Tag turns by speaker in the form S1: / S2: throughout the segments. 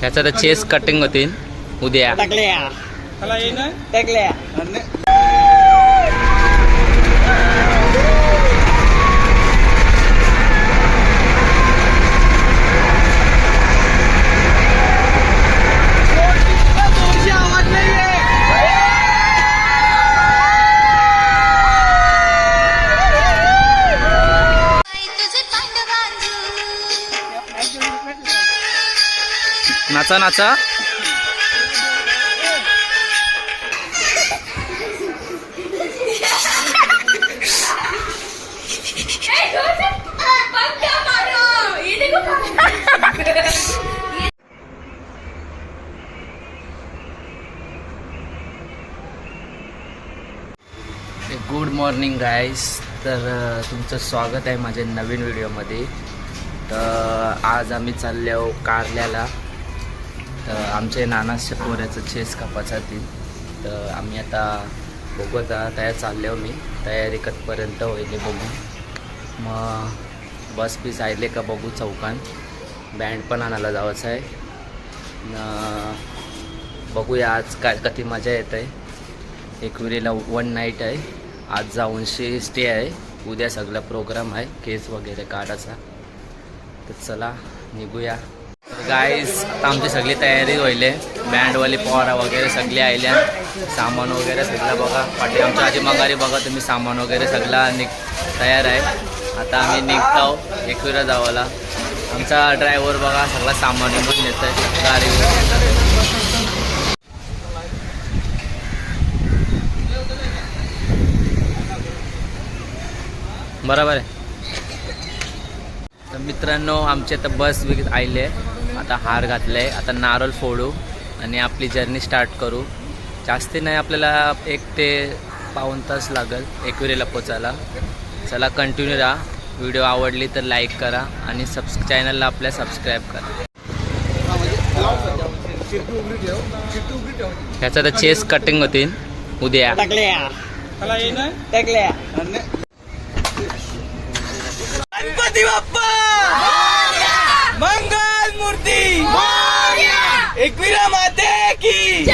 S1: ह्याचा तर chess cutting होतील. उद्या.
S2: टाकल्या.
S1: नाचा नाचा. गुड मॉर्निंग गाईस तर तुमचं स्वागत आहे माझ्या नवीन व्हिडिओमध्ये तर आज आम्ही चाललो कारल्याला. तर आमचे नाना पोऱ्याचं चेस कापासाठी तर आम्ही आता बघू आता तयार चालले मी तयारी कधपर्यंत होईल बघू मग बस पीस आयले का बघू चौकान बँड पण आणायला जायचं आहे. न बघूया आज काय कधी मजा येत आहे एकविरीला वन नाईट आहे. आज जाऊनशी स्टे आहे. उद्या सगळा प्रोग्राम आहे. केस वगैरे काढायचा. तर चला निघूया. गाईज आता आमची सगळी तयारी होईल बँडवाली पोहरा वगैरे सगळी आयल्या सामान वगैरे सगळं बघा. पाठी आमच्या आजी मगारी बघा तुम्ही सामान वगैरे सगळा निघ तयार आहे. आता आम्ही निघतो एकविरा जावाला. आमचा ड्रायव्हर बघा सगळा सामान निघून येत आहे गाडीवर बरोबर आहे. तर मित्रांनो आमचे आता बस विकत आले आता हार घातले आहे आता नारळ फोडू आणि आपली जर्नी स्टार्ट करू. जास्ती नाही आपल्याला एक ते पाऊण तास लागेल एकविरीला पोचायला. चला कंटिन्यू राहा. व्हिडिओ आवडली तर लाईक करा आणि सबस् चॅनलला आपल्या सबस्क्राईब करा. ह्याचा तर चेस कटिंग होतील. उद्या.
S2: गणपती बाप्पा! मंगल! मूर्ती एकविरा माते की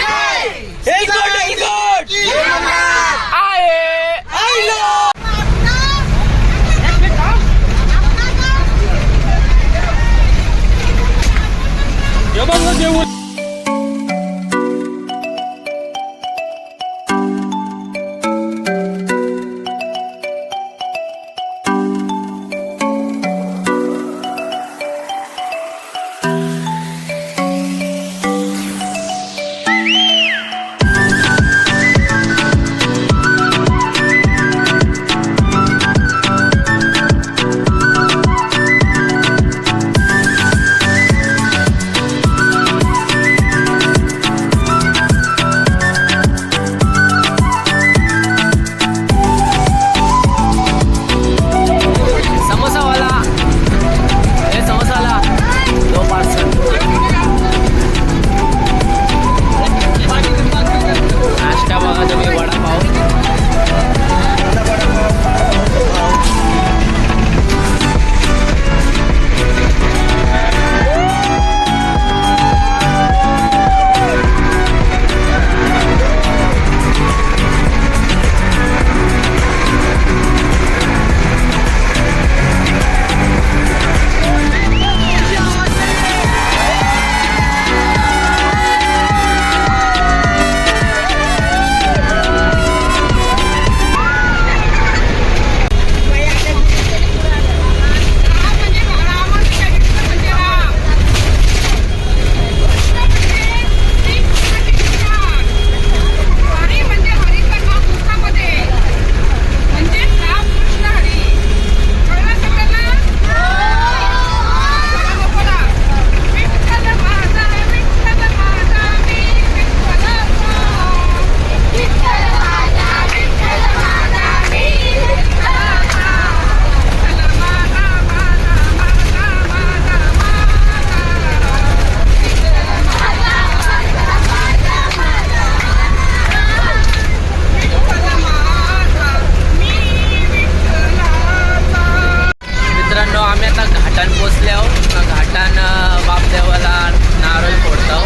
S2: आम्ही आता
S1: घाटान पोचले आहो घाटान अं, बापदेवाला नारळ फोडतो.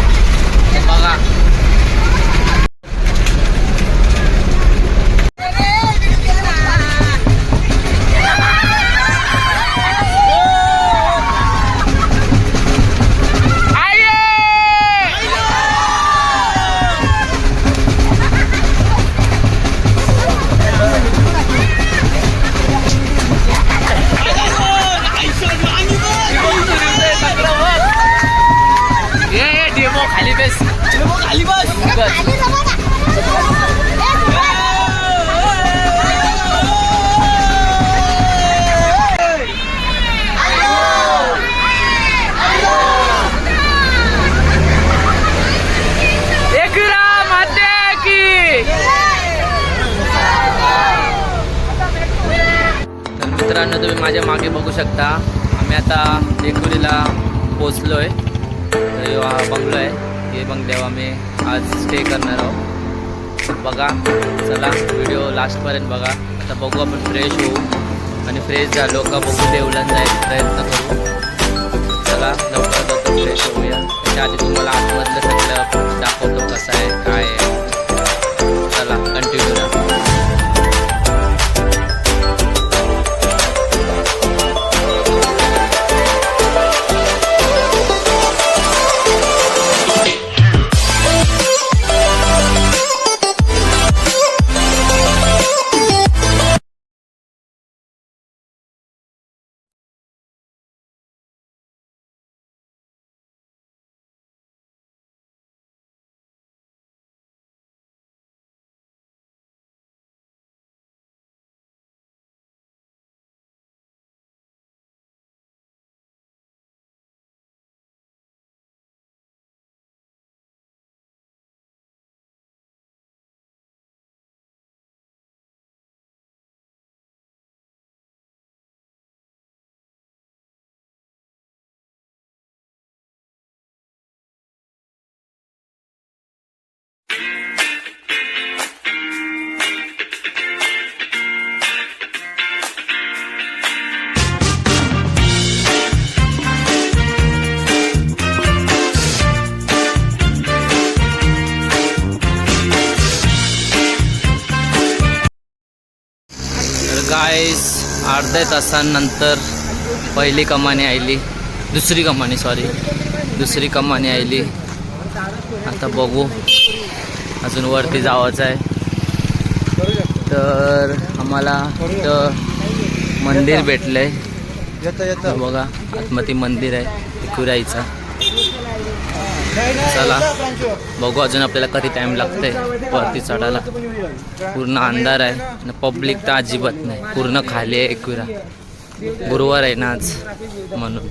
S1: बघा. मित्रांनो तुम्ही माझ्या मागे बघू शकता. आम्ही आता एकुरीला पोचलो आहे बंगलो आहे मग देवा आम्ही आज स्टे करणार आहोत बघा चला व्हिडिओ लास्टपर्यंत बघा आता बघू आपण फ्रेश होऊ आणि फ्रेश झालो का बघू देवला जायचा प्रयत्न करू। चला लवकर लवकर फ्रेश होऊया. त्याच्या आधी तुम्हाला आतमधलं सगळं दाखवतो कसं आहे. अर्ध्या तासानंतर पहिली कमानी आली दुसरी कमानी सॉरी दुसरी कमानी आली आता बघू. अजून वरती जावायचं आहे. तर आम्हाला इथं मंदिर भेटलंय. आहे बघा आत्मती मंदिर आहे. कुराईचं चला. बघू अजून आपल्याला कधी टाइम लागतंय वरती चढायला. पूर्ण अंधार आहे आणि पब्लिक तर अजिबात नाही. पूर्ण खाली आहे एकविरा. गुरुवार आहे ना आज म्हणून.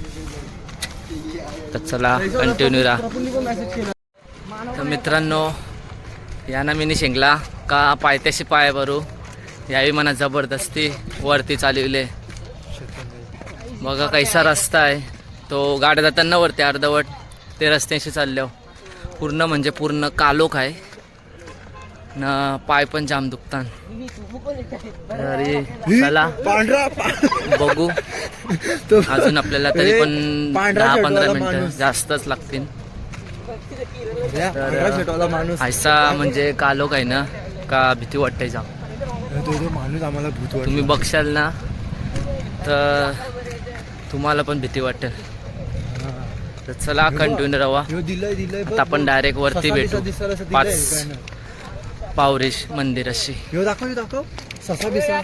S1: तर चला कंटिन्यू राहा. तर मित्रांनो या ना मी शिंकला का पायथ्याशी पाय भरू? यावी मना जबरदस्ती वरती चालवले. बघा कैसा रस्ता आहे. तो गाड्या जाताना वरती अर्धवट. ते रस्त्याशी चालल्या पूर्ण म्हणजे पूर्ण कालोख आहे. न पाय पण जाम दुखतात तरी चला.
S2: पांढरा
S1: बघू. अजून आपल्याला तरी पण दहा पंधरा मिनिटं. जास्तच लागतील. ऐसा म्हणजे कालोख आहे ना का भीती वाटते जाम.
S2: माणूस आम्हाला.
S1: तुम्ही बघशाल ना तर तुम्हाला पण भीती वाटेल. तर चला कंटिन्यू राहा आता आपण. डायरेक्ट वरती भेटू. पाच. पावरेश मंदिर अशी.
S2: ह्यो दाखव ससा बिसा.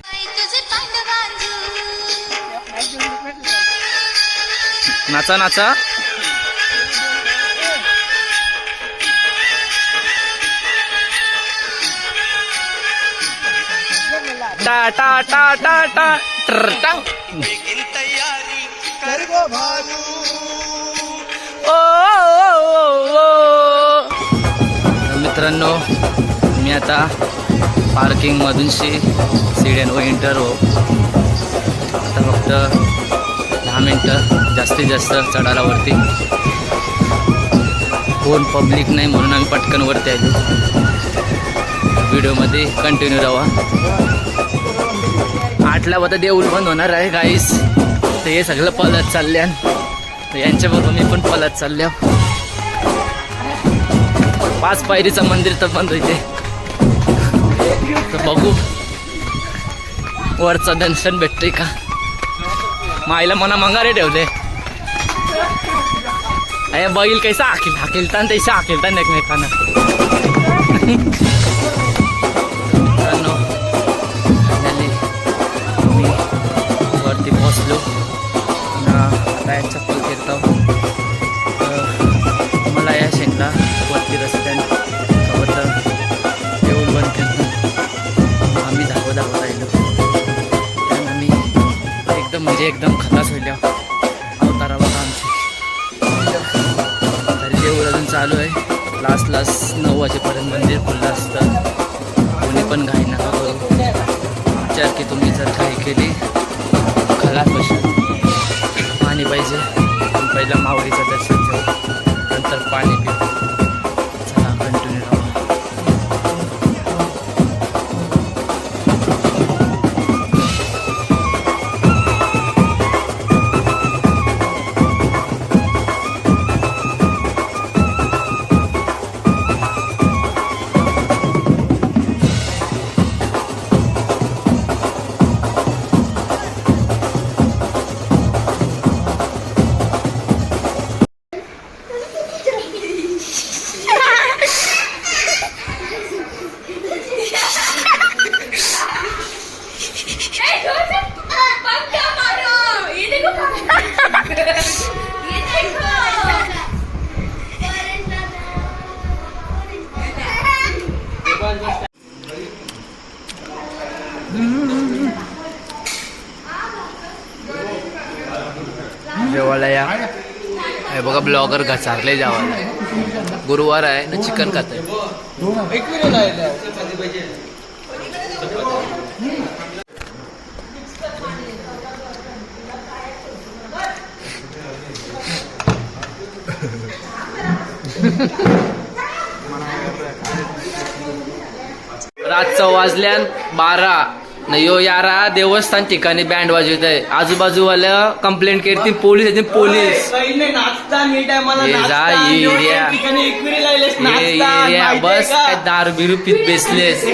S1: नाचा नाचा. टा टा टा टा टा. ट्र, मित्रांनो मी आता पार्किंगमधून शी सिड्यांवर एंटर हो. आता फक्त दहा मिनटं जास्तीत जास्त चढायला वरती. कोण पब्लिक नाही म्हणून आम्ही पटकन वरती आलो. व्हिडिओमध्ये कंटिन्यू राहा. आठला आता देऊल बंद होणार आहे गाईस तर हे सगळं पळत चालले तर बरोबर मी पण पळत चालल्या. पाच पायरीचं मंदिर तर बंद होते. तर बघू. वरचं दर्शन भेटतंय का? माईला मना मंगारे ठेवले अरे बैल कैसा हाकील हाकीलता तैसा हाकीलता एकमेकांना. घाई नका करू विचार की तुम्ही जर घाई केली खलास बसेल पाणी पाहिजे. पण पहिलं मावळीचं दर्शन घेऊ नंतर पाणी पिऊ हे बघा ब्लॉगर घसारले जेवायला गुरुवार आहे ना चिकन खात आहे रातचं वाजल्यान बारा. न यो यारा देवस्थान ठिकाणी बँड वाजवत आहे आजूबाजूवाल्या कंप्लेंट करतील पोलीस येतील पोलीस. ये जा ये एरिया ये एरिया बस काय दारू बिरू पित बेसलेस.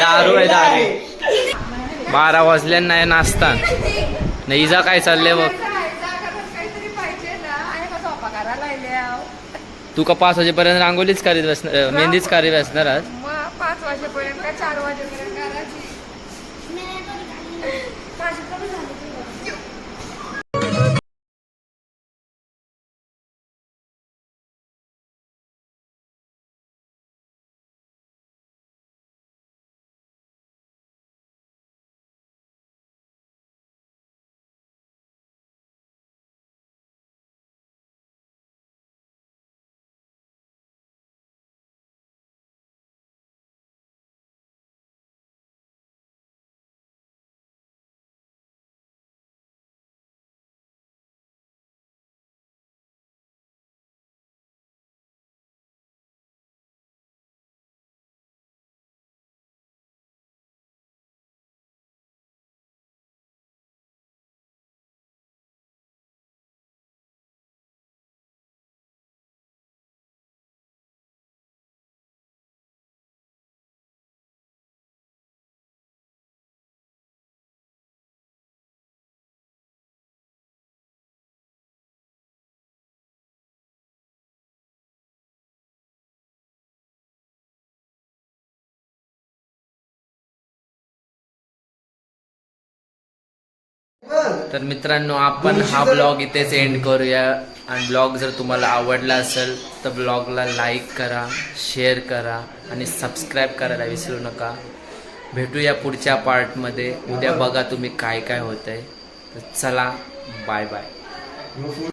S1: दारू आहे दारू. बारा वाजल्या नाही नाचता. नाही जा काय चाललंय बघ. तू का पाच वाजेपर्यंत रांगोलीच करीत बसणार मेहंदीच करीत बसणार आज?
S3: पाच वाजेपर्यंत का चार वाजेपर्यंत.
S1: तर मित्रांनो आपण हा ब्लॉग इथेच एंड करूया. आणि ब्लॉग जर तुम्हाला आवडला असेल तर ब्लॉगला लाईक करा शेअर करा आणि सबस्क्राईब करायला विसरू नका. भेटूया पुढच्या पार्टमध्ये उद्या बघा तुम्ही काय काय होतंय. तर चला बाय बाय